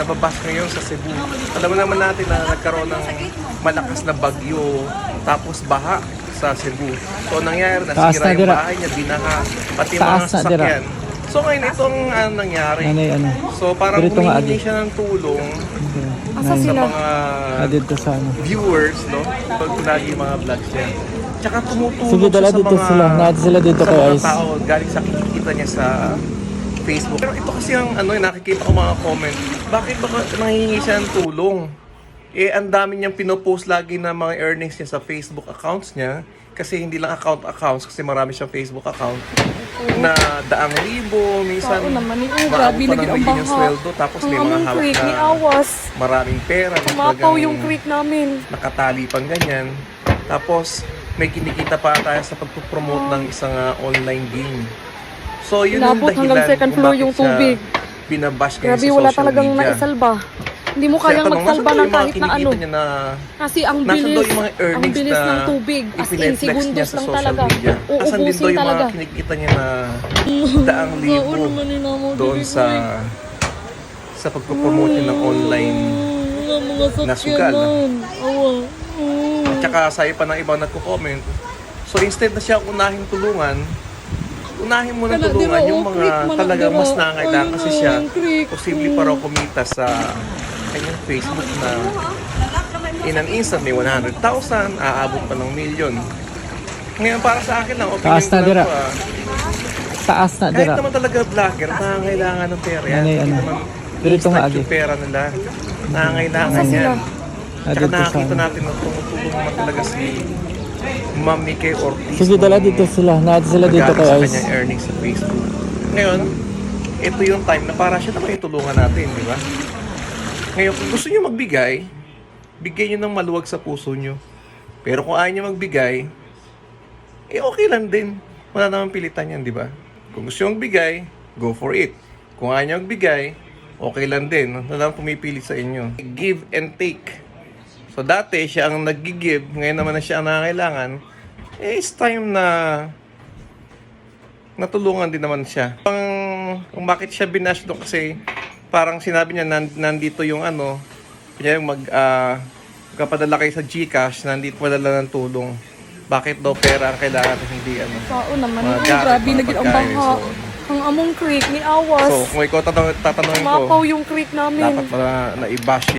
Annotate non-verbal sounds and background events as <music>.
nababas ngayon sa Cebu. Alam naman natin na nagkaroon ng malakas na bagyo, tapos baha sa Cebu. So ang nangyari, nasira na yung bahay niya, binaha, pati mga sasakyan. So ngayon, itong ano nangyari. Ano ano? So parang Adi. siya ng tulong sa mga Ah, ano. viewers, no? Pag lagi yung mga vlogs niya. Tsaka tumutulong Sige, dala dito mga, sila. Natin sila dito kay Ice. tao galing sa kinikita niya sa Facebook. Pero ito kasi ang ano, nakikita ko mga comment. Bakit ba nangihingi siya ng tulong? Eh, ang dami niyang pinopost lagi na mga earnings niya sa Facebook accounts niya. Kasi hindi lang account accounts, kasi marami siyang Facebook account na daang libo, minsan Oo naman. Oh, maabot grabe, pa ng yung baha. sweldo, tapos may mga hawak creek na Awas. maraming pera. Tumapaw yung creek namin. nakatali pang ganyan. Tapos, may kinikita pa tayo sa pagpupromote ng isang ah, online game. So, yun Inabot dahilan hanggang second floor yung tubig. Binabash ngayon Grabe, sa wala social talagang media. maisalba. Hindi mo Kaya kayang tanong, magsalba ng yung kahit na ano. niya na Kasi ang bilis, yung mga ang bilis na ng tubig. As in, segundos lang talaga. media? Asan din Uubusin yung talaga. mga kinikita niya na <laughs> daang libo doon sa sa pagpopromote niya ng online. Mga mga na sugal. Awa. Mm. Tsaka sayo pa ng ibang nagko-comment. So instead na siya unahin tulungan, unahin mo na Kana, tulungan dira, yung oh, mga talagang dira. mas nangailangan kasi na, siya posible pa raw kumita sa kanyang Facebook na in an instant may 100,000, aabot pa ng million. Ngayon para sa akin lang, opinion Taas ko na, lang dira. to, ah. Taas na Kahit dira. naman talaga vlogger, nangangailangan ng pera yan. Hindi ano? naman Dito nga, yung pera nila. Nangangailangan Asa yan. Tsaka nakakita ano. natin na tumutulong naman talaga si Ma'am Mike Ortiz. Sige, dala dito sila. Natin sila dito kay sa Ice. kanyang earnings sa Facebook. Ngayon, ito yung time na para siya naman itulungan natin, di ba? Ngayon, kung gusto nyo magbigay, bigay nyo ng maluwag sa puso nyo. Pero kung ayaw nyo magbigay, eh okay lang din. Wala naman pilitan yan, di ba? Kung gusto nyo magbigay, go for it. Kung ayaw nyo magbigay, okay lang din. Wala naman pumipili sa inyo. Give and take. So dati siya ang nag-give, ngayon naman na siya ang nangangailangan, eh it's time na natulungan din naman siya. Pang, kung bakit siya binash doon kasi parang sinabi niya nan, nandito yung ano, kanya yung mag, ah, kapadala kayo sa Gcash, nandito padala ng tulong. Bakit daw pera ang kailangan at hindi ano. Tao naman. Mga gamit, grabe, naging ang baha. so- Ang among creek ni Awas. So, kung ikaw tatanungin, ko, Tumapaw yung creek namin. dapat na, na i-bash